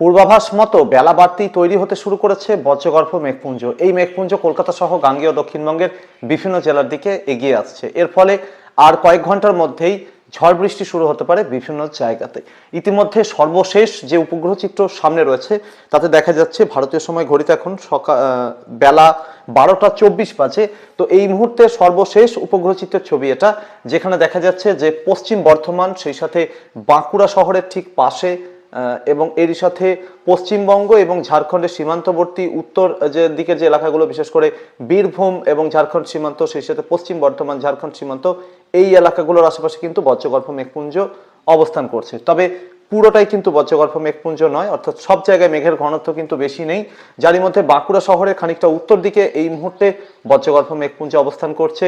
পূর্বাভাস মতো বেলা বাড়তেই তৈরি হতে শুরু করেছে বজ্রগর্ভ মেঘপুঞ্জ। এই মেঘপুঞ্জ, কলকাতা সহ গাঙ্গেয় দক্ষিণবঙ্গের বিভিন্ন জেলার দিকে এগিয়ে আসছে। এর ফলে আর কয়েক ঘণ্টার মধ্যেই ঝড় বৃষ্টি শুরু হতে পারে বিভিন্ন জায়গাতে। ইতিমধ্যে সর্বশেষ যে উপগ্রহ চিত্র সামনে রয়েছে, তাতে দেখা যাচ্ছে ভারতীয় সময় ঘড়িতে এখন সকাল বেলা বারোটা চব্বিশ বাজে। তো এই মুহূর্তে সর্বশেষ উপগ্রহ চিত্রের ছবি এটা, যেখানে দেখা যাচ্ছে যে পশ্চিম বর্ধমান, সেই সাথে বাঁকুড়া শহরের ঠিক পাশে এবং এরই সাথে পশ্চিমবঙ্গ এবং ঝাড়খণ্ডের সীমান্তবর্তী উত্তর যে দিকের যে এলাকাগুলো, বিশেষ করে বীরভূম এবং ঝাড়খণ্ড সীমান্ত, সেই সাথে পশ্চিম বর্ধমান ঝাড়খণ্ড সীমান্ত, এই এলাকাগুলোর আশেপাশে কিন্তু বজ্রগল্প মেঘপুঞ্জ অবস্থান করছে। তবে পুরোটাই কিন্তু বজ্রগর্ভ মেঘপুঞ্জ নয়, অর্থাৎ সব জায়গায় মেঘের ঘনত্ব কিন্তু বেশি নেই। যারই মধ্যে বাঁকুড়া শহরের খানিকটা উত্তর দিকে এই মুহূর্তে বজ্রগর্ভ মেঘপুঞ্জ অবস্থান করছে।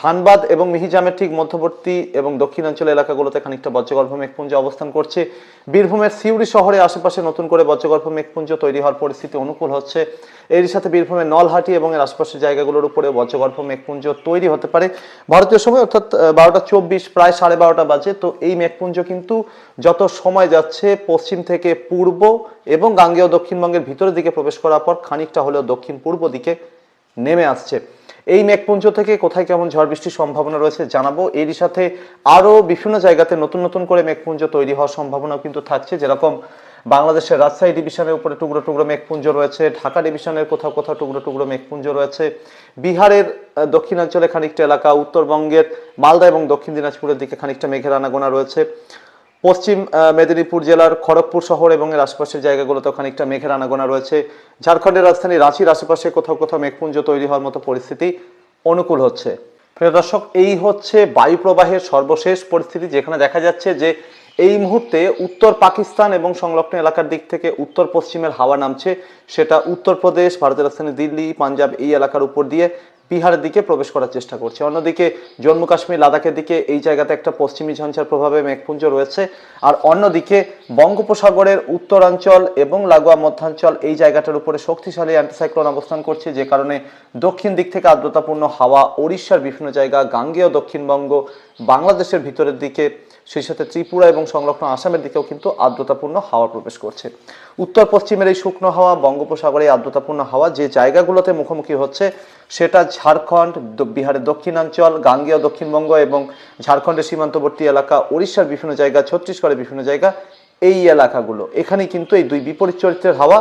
ধানবাদ এবং মিহিজামের ঠিক মধ্যবর্তী এবং দক্ষিণাঞ্চল এলাকাগুলোতে খানিকটা বজ্রগর্ভ মেঘপুঞ্জ অবস্থান করছে। বীরভূমের সিউড়ি শহরে আশেপাশে নতুন করে বজ্রগর্ভ মেঘপুঞ্জ তৈরি হওয়ার পরিস্থিতি অনুকূল হচ্ছে। এরই সাথে বীরভূমের নলহাটি এবং এর আশপাশের জায়গাগুলোর উপরে বজ্রগর্ভ মেঘপুঞ্জ তৈরি হতে পারে। ভারতীয় সময় অর্থাৎ বারোটা চব্বিশ, প্রায় সাড়ে বারোটা বাজে। তো এই মেঘপুঞ্জ কিন্তু যত সময় যাচ্ছে পশ্চিম থেকে পূর্ব এবং গাঙ্গেয় দক্ষিণবঙ্গের ভিতরের দিকে প্রবেশ করার পর খানিকটা হলেও দক্ষিণ পূর্ব দিকে নেমে আসছে। এই মেঘপুঞ্জ থেকে কোথায় কেমন ঝড় বৃষ্টির সম্ভাবনা রয়েছে জানাব। এরই সাথে আরও বিভিন্ন জায়গাতে নতুন নতুন করে মেঘপুঞ্জ তৈরি হওয়ার সম্ভাবনাও কিন্তু থাকছে। যেরকম বাংলাদেশের রাজশাহী ডিভিশনের উপরে টুকরো টুকরো মেঘপুঞ্জ রয়েছে, ঢাকা ডিভিশনের কোথাও কোথাও টুকরো টুকরো মেঘপুঞ্জ রয়েছে। বিহারের দক্ষিণাঞ্চলে খানিকটা এলাকা, উত্তরবঙ্গের মালদা এবং দক্ষিণ দিনাজপুরের দিকে খানিকটা মেঘের আনাগোনা রয়েছে। পশ্চিম মেদিনীপুর জেলার খড়গপুর শহর এবং এর আশপাশের জায়গাগুলোতেও খানিকটা মেঘের আনাগোনা রয়েছে। ঝাড়খণ্ডের রাজধানী রাঁচির আশেপাশে কোথাও কোথাও মেঘপুঞ্জ তৈরি হওয়ার মতো পরিস্থিতি অনুকূল হচ্ছে। প্রিয় দর্শক, এই হচ্ছে বায়ু প্রবাহের সর্বশেষ পরিস্থিতি, যেখানে দেখা যাচ্ছে যে এই মুহূর্তে উত্তর পাকিস্তান এবং সংলগ্ন এলাকার দিক থেকে উত্তর পশ্চিমের হাওয়া নামছে। সেটা উত্তরপ্রদেশ, ভারতের রাজধানী দিল্লি, পাঞ্জাব এই এলাকার উপর দিয়ে বিহারের দিকে প্রবেশ করার চেষ্টা করছে। অন্যদিকে জম্মু কাশ্মীর, লাদাখের দিকে এই জায়গাতে একটা পশ্চিমী ঝঞ্ঝার প্রভাবে মেঘপুঞ্জ রয়েছে। আর অন্যদিকে বঙ্গোপসাগরের উত্তরাঞ্চল এবং লাগোয়া মধ্যাঞ্চল এই জায়গাটার উপরে শক্তিশালী অ্যান্টিসাইক্লোন অবস্থান করছে, যে কারণে দক্ষিণ দিক থেকে আর্দ্রতাপূর্ণ হাওয়া, ওড়িশার বিভিন্ন জায়গা, গাঙ্গেয় দক্ষিণবঙ্গ, বাংলাদেশের ভিতরের দিকে সেই সাথে ত্রিপুরা এবং সংলগ্ন আসামের দিকেও কিন্তু আর্দ্রতাপূর্ণ হাওয়া প্রবেশ করছে। উত্তর পশ্চিমের এই শুকনো হাওয়া বঙ্গোপসাগরে আর্দ্রতাপূর্ণ হাওয়া যে জায়গাগুলোতে মুখোমুখি হচ্ছে, সেটা ঝাড়খণ্ড বিহারের দক্ষিণাঞ্চল, গাঙ্গেয় দক্ষিণবঙ্গ এবং ঝাড়খণ্ডের সীমান্তবর্তী এলাকা, ওড়িশার বিভিন্ন জায়গা, ছত্তিশগড়ের বিভিন্ন জায়গা, এই এলাকাগুলো। এখানে কিন্তু এই দুই বিপরীত চরিত্রের হাওয়া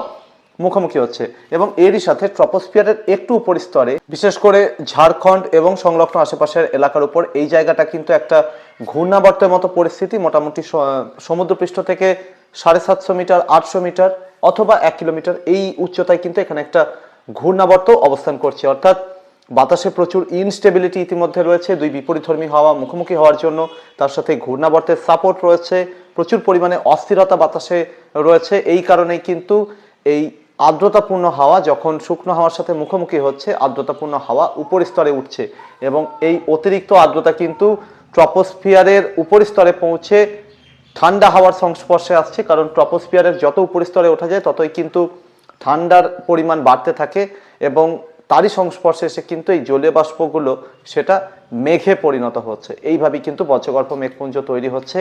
মুখোমুখি হচ্ছে। এবং এরই সাথে ট্রপোস্ফিয়ারের একটু উপর স্তরে বিশেষ করে ঝাড়খণ্ড এবং সংলগ্ন আশেপাশের এলাকার উপর, এই জায়গাটা কিন্তু একটা ঘূর্ণাবর্তের মতো পরিস্থিতি, মোটামুটি সমুদ্রপৃষ্ঠ থেকে সাড়ে সাতশো মিটার, আটশো মিটার অথবা এক কিলোমিটার এই উচ্চতায় কিন্তু এখানে একটা ঘূর্ণাবর্ত অবস্থান করছে। অর্থাৎ বাতাসে প্রচুর ইনস্টেবিলিটি ইতিমধ্যে রয়েছে, দুই বিপরীতধর্মী হাওয়া মুখোমুখি হওয়ার জন্য। তার সাথে ঘূর্ণাবর্তের সাপোর্ট রয়েছে, প্রচুর পরিমাণে অস্থিরতা বাতাসে রয়েছে। এই কারণেই কিন্তু এই আর্দ্রতাপূর্ণ হাওয়া যখন শুকনো হাওয়ার সাথে মুখোমুখি হচ্ছে, আর্দ্রতাপূর্ণ হাওয়া উপর স্তরে উঠছে এবং এই অতিরিক্ত আর্দ্রতা কিন্তু ট্রপোস্ফিয়ারের উপর স্তরে পৌঁছে ঠান্ডা হাওয়ার সংস্পর্শে আসছে, কারণ ট্রপোস্ফিয়ারের যত উপর স্তরে ওঠা যায় ততই কিন্তু ঠান্ডার পরিমাণ বাড়তে থাকে এবং তারই সংস্পর্শে এসে কিন্তু এই জলীয় বাষ্পগুলো সেটা মেঘে পরিণত হচ্ছে। এইভাবেই কিন্তু বজ্রগর্ভ মেঘপুঞ্জ তৈরি হচ্ছে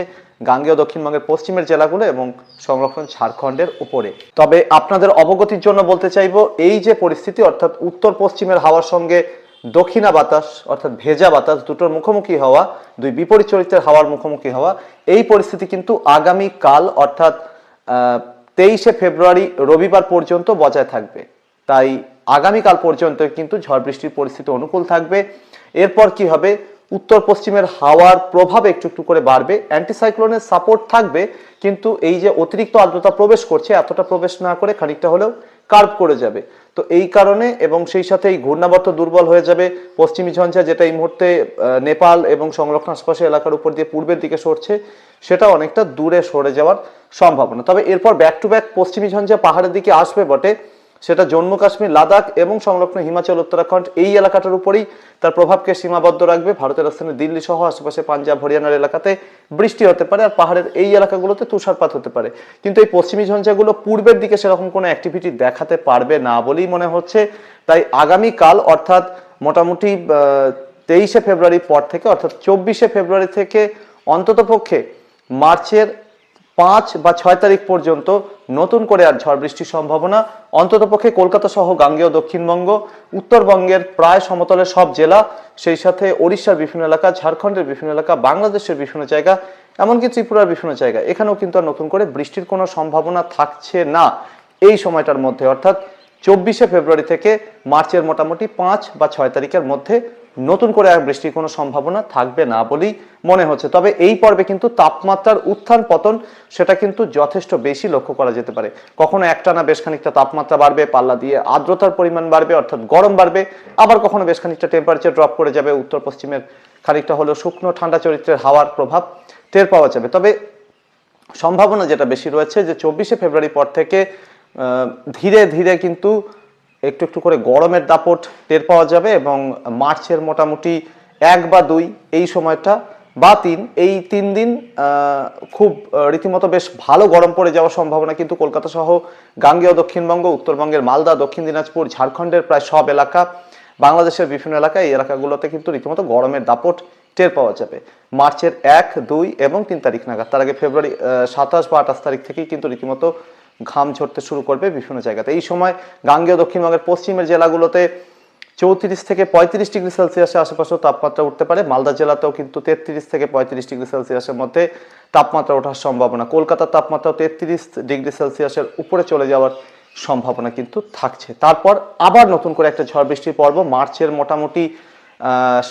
গাঙ্গেয় দক্ষিণবঙ্গের পশ্চিমের জেলাগুলো এবং সংরক্ষণ ঝাড়খণ্ডের উপরে। তবে আপনাদের অবগতির জন্য বলতে চাইব, এই যে পরিস্থিতি, অর্থাৎ উত্তর পশ্চিমের হাওয়ার সঙ্গে দক্ষিণা বাতাস, অর্থাৎ ভেজা বাতাস দুটোর মুখোমুখি হওয়া, দুই বিপরীত চরিত্রের হাওয়ার মুখোমুখি হওয়া, এই পরিস্থিতি কিন্তু আগামী কাল অর্থাৎ তেইশে ফেব্রুয়ারি রবিবার পর্যন্ত বজায় থাকবে। তাই আগামীকাল পর্যন্ত কিন্তু ঝড় বৃষ্টির পরিস্থিতি অনুকূল থাকবে। এরপর কি হবে? উত্তর পশ্চিমের হাওয়ার প্রভাব একটু একটু করে বাড়বে। অ্যান্টিসাইক্লোনের সাপোর্ট থাকবে, কিন্তু এই যে অতিরিক্ত আর্দ্রতা প্রবেশ করছে, এতটা প্রবেশ না করে খানিকটা হলেও কার্ভ করে যাবে। তো এই কারণে এবং সেই সাথে এই ঘূর্ণাবর্ত দুর্বল হয়ে যাবে। পশ্চিমী ঝঞ্ঝা যেটা এই মুহূর্তে নেপাল এবং সংলগ্ন আশপাশে এলাকার উপর দিয়ে পূর্বের দিকে সরছে, সেটা অনেকটা দূরে সরে যাওয়ার সম্ভাবনা। তবে এরপর ব্যাক টু ব্যাক পশ্চিমী ঝঞ্ঝা পাহাড়ের দিকে আসবে বটে। সেটা জম্মু কাশ্মীর, লাদাখ এবং সংলগ্ন হিমাচল, উত্তরাখণ্ড, এই এলাকাটার উপরেই তার প্রভাবকে সীমাবদ্ধ রাখবে। ভারতের রাজধানী দিল্লি সহ আশেপাশে পাঞ্জাব, হরিয়ানার এলাকাতে বৃষ্টি হতে পারে আর পাহাড়ের এই এলাকাগুলোতে তুষারপাত হতে পারে। কিন্তু এই পশ্চিমী ঝঞ্ঝাগুলো পূর্বের দিকে সেরকম কোনো অ্যাক্টিভিটি দেখাতে পারবে না বলেই মনে হচ্ছে। তাই আগামীকাল অর্থাৎ মোটামুটি তেইশে ফেব্রুয়ারির পর থেকে অর্থাৎ চব্বিশে ফেব্রুয়ারি থেকে অন্ততপক্ষে মার্চের পাঁচ বা ছয় তারিখ পর্যন্ত নতুন করে আর ঝড় বৃষ্টির সম্ভাবনা। অন্ততপক্ষে কলকাতা সহ গাঙ্গেয় দক্ষিণবঙ্গ, উত্তরবঙ্গের প্রায় সমতলের সব জেলা, সেই সাথে ওড়িশার বিভিন্ন এলাকা, ঝাড়খণ্ডের বিভিন্ন এলাকা, বাংলাদেশের বিভিন্ন জায়গা, এমনকি ত্রিপুরার বিভিন্ন জায়গা। এখানেও কিন্তু আর নতুন করে বৃষ্টির কোনো সম্ভাবনা থাকছে না এই সময়টার মধ্যে। অর্থাৎ চব্বিশে ফেব্রুয়ারি থেকে মার্চের মোটামুটি পাঁচ বা ছয় তারিখের মধ্যে নতুন করে আর বৃষ্টির কোনো সম্ভাবনা থাকবে না বলেই মনে হচ্ছে। তবে এই পর্বে কিন্তু তাপমাত্রার উত্থান পতন সেটা কিন্তু যথেষ্ট বেশি লক্ষ্য করা যেতে পারে। কখনো একটানা বেশ খানিকটা তাপমাত্রা বাড়বে, পাল্লা দিয়ে আর্দ্রতার পরিমাণ বাড়বে, অর্থাৎ গরম বাড়বে, আবার কখনো বেশ খানিকটা টেম্পারেচার ড্রপ করে যাবে, উত্তর পশ্চিমের খানিকটা হলো শুকনো ঠান্ডা চরিত্রের হাওয়ার প্রভাব টের পাওয়া যাবে। তবে সম্ভাবনা যেটা বেশি রয়েছে যে চব্বিশে ফেব্রুয়ারি পর থেকে ধীরে ধীরে কিন্তু একটু একটু করে গরমের দাপট টের পাওয়া যাবে এবং মার্চের মোটামুটি এক বা দুই এই সময়টা বা তিন, এই তিন দিন খুব রীতিমতো বেশ ভালো গরম পড়ে যাওয়ার সম্ভাবনা কিন্তু কলকাতা সহ গাঙ্গেয় দক্ষিণবঙ্গ, উত্তরবঙ্গের মালদা, দক্ষিণ দিনাজপুর, ঝাড়খণ্ডের প্রায় সব এলাকা, বাংলাদেশের বিভিন্ন এলাকা এই এলাকাগুলোতে কিন্তু রীতিমতো গরমের দাপট টের পাওয়া যাবে। মার্চের এক, দুই এবং তিন তারিখ নাগাদ। তার আগে ফেব্রুয়ারি সাতাশ বা আঠাশ তারিখ থেকেই কিন্তু রীতিমতো ঘাম ঝরতে শুরু করবে বিভিন্ন জায়গাতে। এই সময় গাঙ্গেয় দক্ষিণবঙ্গের পশ্চিমের জেলাগুলোতে চৌত্রিশ থেকে পঁয়ত্রিশ ডিগ্রি সেলসিয়াসের আশেপাশেও তাপমাত্রা উঠতে পারে। মালদা জেলাতেও কিন্তু তেত্রিশ থেকে পঁয়ত্রিশ ডিগ্রি সেলসিয়াসের মধ্যে তাপমাত্রা ওঠার সম্ভাবনা। কলকাতার তাপমাত্রা তেত্রিশ ডিগ্রি সেলসিয়াসের উপরে চলে যাওয়ার সম্ভাবনা কিন্তু থাকছে। তারপর আবার নতুন করে একটা ঝড় বৃষ্টির পর্ব। মার্চের মোটামুটি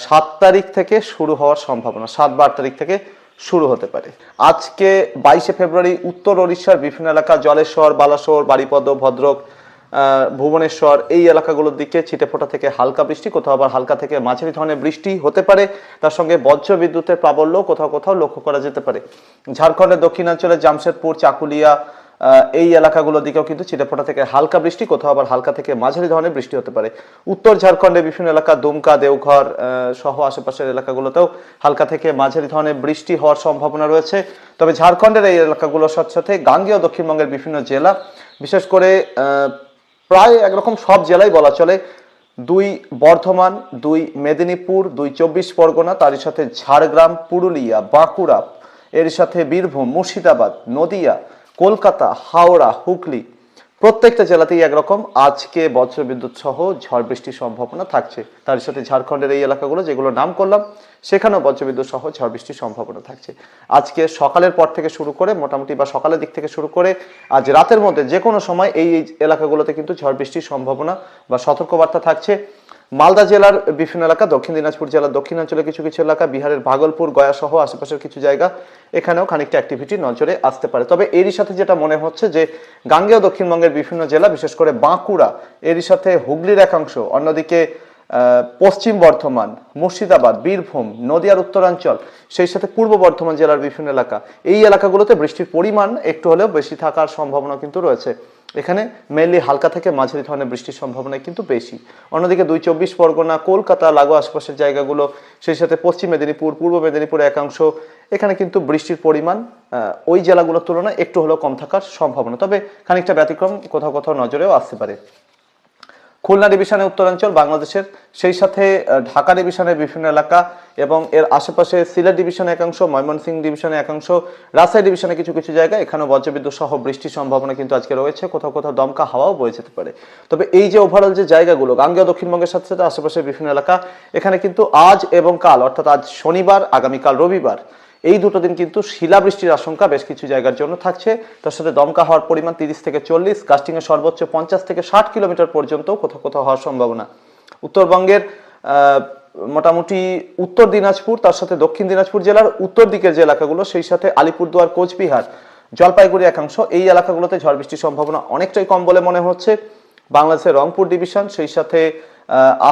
সাত তারিখ থেকে শুরু হওয়ার সম্ভাবনা। সাত বা আট তারিখ থেকে শুরু হতে পারে। আজকে বাইশে ফেব্রুয়ারি উত্তর ওড়িশার বিভিন্ন এলাকা, জলেশ্বর, বালাসোর বাড়িপদ ভদ্রক ভুবনেশ্বর, এই এলাকাগুলোর দিকে ছিটেফোঁটা থেকে হালকা বৃষ্টি, কোথাও আবার হালকা থেকে মাঝারি ধরনের বৃষ্টি হতে পারে। তার সঙ্গে বজ্র বিদ্যুতের প্রাবল্য কোথাও কোথাও লক্ষ্য করা যেতে পারে। ঝাড়খণ্ডের দক্ষিণাঞ্চলে জামশেদপুর, চাকুলিয়া এই এলাকাগুলোর দিকেও কিন্তু ছিটেফোঁটা থেকে হালকা বৃষ্টি, কোথাও আবার হালকা থেকে মাঝারি ধরনের বৃষ্টি হতে পারে। উত্তর ঝাড়খণ্ডের বিভিন্ন এলাকা, দুমকা, দেওঘর সহ আশেপাশের এলাকাগুলোতেও হালকা থেকে মাঝারি ধরনের বৃষ্টি হওয়ার সম্ভাবনা রয়েছে। তবে ঝাড়খণ্ডের এই এলাকাগুলোর সাথে সাথে গাঙ্গেয় দক্ষিণবঙ্গের বিভিন্ন জেলা, বিশেষ করে প্রায় একরকম সব জেলাই বলা চলে। দুই বর্ধমান, দুই মেদিনীপুর, দুই চব্বিশ পরগনা, তারই সাথে ঝাড়গ্রাম, পুরুলিয়া, বাঁকুড়া, এর সাথে বীরভূম, মুর্শিদাবাদ, নদিয়া কলকাতা, হাওড়া, হুগলি প্রত্যেকটা জেলাতেই একরকম। আজকে বজ্রবিদ্যুৎ সহ ঝড় বৃষ্টির সম্ভাবনা থাকছে। তার সাথে ঝাড়খণ্ডের এই এলাকাগুলো যেগুলো নাম করলাম, সেখানেও বজ্রবিদ্যুৎ সহ ঝড় বৃষ্টির সম্ভাবনা থাকছে। আজকে সকালের পর থেকে শুরু করে মোটামুটি বা সকালের দিক থেকে শুরু করে আজ রাতের মধ্যে যে কোনো সময় এই এই এলাকাগুলোতে কিন্তু ঝড় বৃষ্টির সম্ভাবনা বা সতর্কবার্তা থাকছে। মালদা জেলার বিভিন্ন এলাকা, দক্ষিণ দিনাজপুর জেলার দক্ষিণাঞ্চলে কিছু কিছু এলাকা, বিহারের ভাগলপুর গয়া সহ আশেপাশের কিছু জায়গা, এখানেও খানিকটা অ্যাক্টিভিটি নজরে আসতে পারে। তবে এরই সাথে যেটা মনে হচ্ছে যে, গাঙ্গেয় দক্ষিণবঙ্গের বিভিন্ন জেলা, বিশেষ করে বাঁকুড়া, এরই সাথে হুগলির একাংশ, অন্যদিকে পশ্চিম বর্ধমান, মুর্শিদাবাদ, বীরভূম, নদিয়ার উত্তরাঞ্চল, সেই সাথে পূর্ব বর্ধমান জেলার বিভিন্ন এলাকা, এই এলাকাগুলোতে বৃষ্টির পরিমাণ একটু হলেও বেশি থাকার সম্ভাবনা কিন্তু রয়েছে। এখানে মেইনলি হালকা থেকে মাঝারি ধরনের বৃষ্টির সম্ভাবনা কিন্তু বেশি। অন্যদিকে দুই চব্বিশ পরগনা, কলকাতা লাগো আশপাশের জায়গাগুলো, সেই সাথে পশ্চিম মেদিনীপুর, পূর্ব মেদিনীপুর একাংশ, এখানে কিন্তু বৃষ্টির পরিমাণ ওই জেলাগুলোর তুলনায় একটু হলেও কম থাকার সম্ভাবনা। তবে খানিকটা ব্যতিক্রম কোথাও কোথাও নজরেও আসতে পারে। খুলনা ডিভিশনের উত্তরাঞ্চল, বাংলাদেশের সেই সাথে ঢাকা ডিভিশনের বিভিন্ন এলাকা এবং এর আশেপাশে সিলেট ডিভিশনের একাংশ, ময়মনসিংহ ডিভিশনের একাংশ, রাজশাহী ডিভিশনের কিছু কিছু জায়গায় এখানেও বজ্রবিদ্যুৎ সহ বৃষ্টির সম্ভাবনা কিন্তু আজকে রয়েছে। কোথাও কোথাও দমকা হাওয়াও বয়ে যেতে পারে। তবে এই যে ওভারঅল যে জায়গাগুলো, গাঙ্গেয় দক্ষিণবঙ্গের সাথে সাথে আশেপাশের বিভিন্ন এলাকা, এখানে কিন্তু আজ এবং কাল, অর্থাৎ আজ শনিবার, আগামীকাল, রবিবার এই দুটো দিন কিন্তু শিলাবৃষ্টির আশঙ্কা বেশ কিছু জায়গার জন্য থাকছে। তার সাথে দমকা হওয়ার পরিমাণ তিরিশ থেকে চল্লিশ কাস্টিং এর সর্বোচ্চ পঞ্চাশ থেকে ষাট কিলোমিটার পর্যন্ত কোথাও কোথাও হওয়ার সম্ভাবনা। উত্তরবঙ্গের মোটামুটি উত্তর দিনাজপুর, তার সাথে দক্ষিণ দিনাজপুর জেলার উত্তর দিকের যে এলাকাগুলো, সেই সাথে আলিপুরদুয়ার, কোচবিহার, জলপাইগুড়ি একাংশ, এই এলাকাগুলোতে ঝড় বৃষ্টির সম্ভাবনা অনেকটাই কম বলে মনে হচ্ছে। বাংলাদেশের রংপুর ডিভিশন সেই সাথে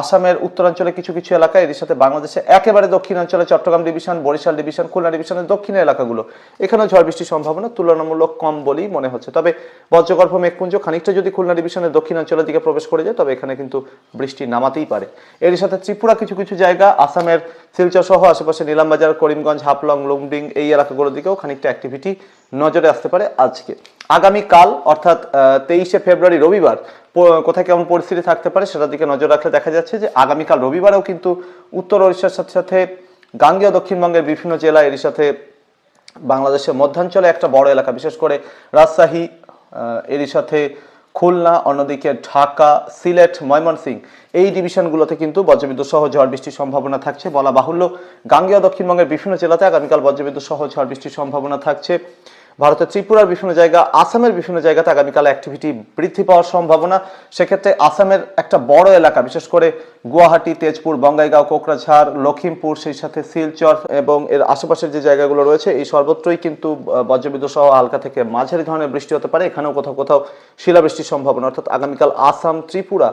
আসামের উত্তরাঞ্চলে কিছু কিছু এলাকা এর সাথে বাংলাদেশে একেবারে দক্ষিণাঞ্চলে চট্টগ্রাম ডিভিশন বরিশাল ডিভিশন খুলনা ডিভিশনের দক্ষিণের এলাকাগুলো। এখানেও ঝড় বৃষ্টির সম্ভাবনা তুলনামূলক কম বলেই মনে হচ্ছে। তবে বজ্রগর্ভ মেঘপুঞ্জ, খানিকটা যদি খুলনা ডিভিশনের দক্ষিণাঞ্চলের দিকে প্রবেশ করে যায়, তবে এখানে কিন্তু বৃষ্টি নামাতেই পারে। এর সাথে ত্রিপুরা কিছু কিছু জায়গা, আসামের শিলচর সহ আশেপাশে নিলামবাজার, করিমগঞ্জ, হাফলং, লুমডিং এই এলাকাগুলোর দিকেও খানিকটা অ্যাক্টিভিটি নজরে আসতে পারে আজকে। আগামীকাল, অর্থাৎ তেইশে ফেব্রুয়ারি রবিবার কোথায় কেমন পরিস্থিতি থাকতে পারে সেটার দিকে নজর রাখলে দেখা যাচ্ছে যে আগামীকাল রবিবারেও কিন্তু উত্তর ওড়িশার সাথে সাথে গাঙ্গেয় দক্ষিণবঙ্গের বিভিন্ন জেলা এর সাথে বাংলাদেশের মধ্যাঞ্চলে একটা বড় এলাকা, বিশেষ করে রাজশাহী এরই সাথে খুলনা, অন্যদিকে ঢাকা, সিলেট ময়মনসিং এই ডিভিশনগুলোতে কিন্তু বজ্রবিদ্যুৎ সহ ঝড় বৃষ্টির সম্ভাবনা থাকছে বলা বাহুল্য। গাঙ্গেয় দক্ষিণবঙ্গের বিভিন্ন জেলাতে আগামীকাল বজ্রবিদ্যুৎ সহ ঝড় বৃষ্টির সম্ভাবনা থাকছে। ভারতের ত্রিপুরার বিভিন্ন জায়গা, আসামের বিভিন্ন জায়গাতে আগামীকাল অ্যাক্টিভিটি বৃদ্ধি পাওয়ার সম্ভাবনা। সেক্ষেত্রে আসামের একটা বড় এলাকা, বিশেষ করে গুয়াহাটি, তেজপুর, বঙ্গাইগাঁও, কোকরাঝাড় লখিমপুর সেই সাথে শিলচর এবং এর আশেপাশের যে জায়গাগুলো রয়েছে, এই সর্বত্রই কিন্তু বজ্রবিদ্যুৎ সহ হালকা থেকে মাঝারি ধরনের বৃষ্টি হতে পারে। এখানেও কোথাও কোথাও শিলাবৃষ্টির সম্ভাবনা। অর্থাৎ আগামীকাল আসাম, ত্রিপুরা,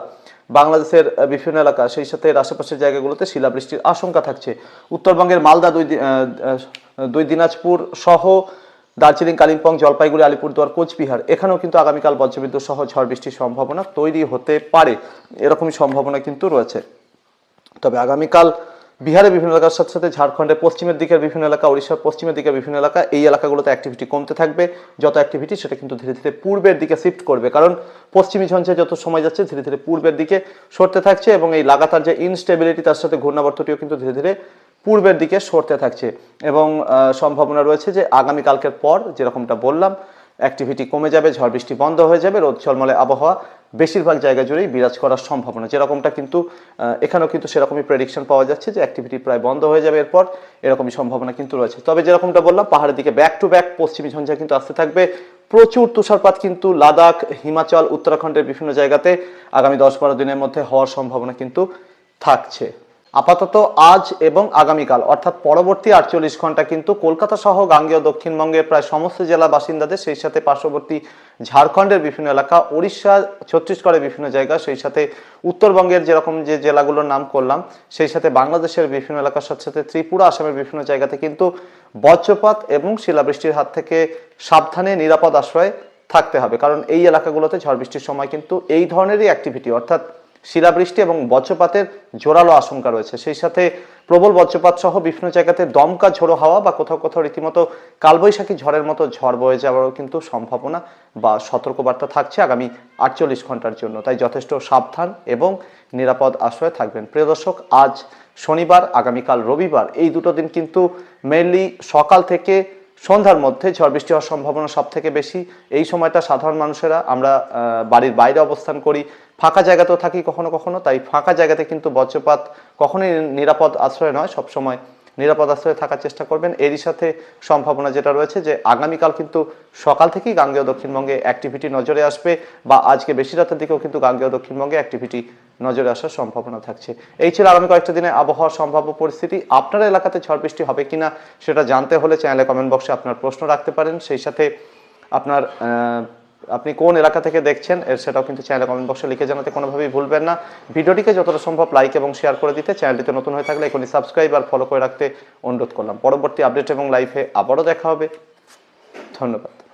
বাংলাদেশের বিভিন্ন এলাকা, সেই সাথে এর আশেপাশের জায়গাগুলোতে শিলাবৃষ্টির আশঙ্কা থাকছে। উত্তরবঙ্গের মালদা দুই দুই দিনাজপুর সহ দার্জিলিং, কালিম্পং, জলপাইগুড়ি, আলিপুরদুয়ার, কোচবিহার, এখানেও কিন্তু আগামীকাল বজ্রবিদ্যুৎ সহ ঝড় বৃষ্টির সম্ভাবনা তৈরি হতে পারে। এরকমই সম্ভাবনা কিন্তু রয়েছে। তবে আগামীকাল বিহারের বিভিন্ন এলাকার সাথে সাথে ঝাড়খণ্ডের পশ্চিমের দিকের বিভিন্ন এলাকা, ওড়িশার পশ্চিমের দিকের বিভিন্ন এলাকা, এই এলাকাগুলোতে অ্যাক্টিভিটি কমতে থাকবে। যত অ্যাক্টিভিটি সেটা কিন্তু ধীরে ধীরে পূর্বের দিকে শিফট করবে। কারণ পশ্চিমী ঝঞ্ঝে যত সময় যাচ্ছে, ধীরে ধীরে পূর্বের দিকে সরতে থাকছে এবং এই লাগাতার যে ইনস্টেবিলিটি তার সাথে ঘূর্ণাবর্তটিও কিন্তু ধীরে ধীরে পূর্বের দিকে সরতে থাকছে এবং সম্ভাবনা রয়েছে যে আগামীকালকের পর যেরকমটা বললাম অ্যাক্টিভিটি কমে যাবে, ঝড় বৃষ্টি বন্ধ হয়ে যাবে, রোদ ঝলমলে আবহাওয়া বেশিরভাগ জায়গা জুড়েই বিরাজ করার সম্ভাবনা। যেরকমটা কিন্তু এখানেও কিন্তু সেরকমই প্রেডিকশন পাওয়া যাচ্ছে যে অ্যাক্টিভিটি প্রায় বন্ধ হয়ে যাবে এরপর, এরকমই সম্ভাবনা কিন্তু রয়েছে। তবে যেরকমটা বললাম, পাহাড়ের দিকে ব্যাক টু ব্যাক পশ্চিমী ঝঞ্ঝা কিন্তু আসতে থাকবে। প্রচুর তুষারপাত কিন্তু লাদাখ, হিমাচল, উত্তরাখণ্ডের বিভিন্ন জায়গাতে আগামী দশ বারো দিনের মধ্যে হওয়ার সম্ভাবনা কিন্তু থাকছে। আপাতত আজ এবং আগামীকাল, অর্থাৎ পরবর্তী আটচল্লিশ ঘণ্টা কিন্তু কলকাতা সহ গাঙ্গেয় দক্ষিণবঙ্গের প্রায় সমস্ত জেলা বাসিন্দাদের সেই সাথে পার্শ্ববর্তী ঝাড়খণ্ডের বিভিন্ন এলাকা উড়িষ্যা ছত্তিশগড়ের বিভিন্ন জায়গা, সেই সাথে উত্তরবঙ্গের যেরকম যে জেলাগুলোর নাম করলাম, সেই সাথে বাংলাদেশের বিভিন্ন এলাকার সাথে সাথে ত্রিপুরা, আসামের বিভিন্ন জায়গাতে কিন্তু বজ্রপাত এবং শিলাবৃষ্টির হাত থেকে সাবধানে নিরাপদ আশ্রয়ে থাকতে হবে। কারণ এই এলাকাগুলোতে ঝড় বৃষ্টির সময় কিন্তু এই ধরনেরই অ্যাক্টিভিটি অর্থাৎ শিলাবৃষ্টি এবং বজ্রপাতের জোরালো আশঙ্কা রয়েছে। সেই সাথে প্রবল বজ্রপাত সহ বিভিন্ন জায়গাতে দমকা ঝোড়ো হাওয়া বা কোথাও কোথাও রীতিমতো কালবৈশাখী ঝড়ের মতো ঝড় বয়ে যাওয়ারও কিন্তু সম্ভাবনা বা সতর্কবার্তা থাকছে আগামী আটচল্লিশ ঘণ্টার জন্য। তাই যথেষ্ট সাবধান এবং নিরাপদ আশ্রয়ে থাকবেন। প্রিয় দর্শক, আজ শনিবার, আগামীকাল রবিবার, এই দুটো দিন কিন্তু মেনলি সকাল থেকে সন্ধ্যার মধ্যে ঝড় বৃষ্টি হওয়ার সম্ভাবনা সব থেকে বেশি। এই সময়টা সাধারণ মানুষেরা আমরা বাড়ির বাইরে অবস্থান করি। ফাঁকা জায়গাতেও থাকি কখনো কখনো, তাই ফাঁকা জায়গাতে কিন্তু বজ্রপাত কখনোই নিরাপদ আশ্রয় নয়। সবসময় নিরাপদ আশ্রয়ে থাকার চেষ্টা করবেন। এরই সাথে সম্ভাবনা যেটা রয়েছে যে আগামীকাল কিন্তু সকাল থেকেই গাঙ্গেয় দক্ষিণবঙ্গে অ্যাক্টিভিটি নজরে আসবে বা আজকে বেশি রাতের দিকেও কিন্তু গাঙ্গেয় দক্ষিণবঙ্গে অ্যাক্টিভিটি নজরে আসার সম্ভাবনা থাকছে। এই ছিল আগামী কয়েকটা দিনে আবহাওয়ার সম্ভাব্য পরিস্থিতি। আপনার এলাকাতে ঝড় বৃষ্টি হবে কিনা সেটা জানতে হলে চ্যানেলে কমেন্ট বক্সে আপনার প্রশ্ন রাখতে পারেন। সেই সাথে আপনার আপনি কোন এলাকা থেকে দেখছেন, এর সেটাও কিন্তু চ্যানেলে কমেন্ট বক্সে লিখে জানাতে কোনোভাবেই ভুলবেন না। ভিডিওটিকে যতটা সম্ভব লাইক এবং শেয়ার করে দিতে চ্যানেলটিতে নতুন হয়ে থাকলে এখনই সাবস্ক্রাইব আর ফলো করে রাখতে অনুরোধ করলাম। পরবর্তী আপডেট এবং লাইফে আবারও দেখা হবে। ধন্যবাদ।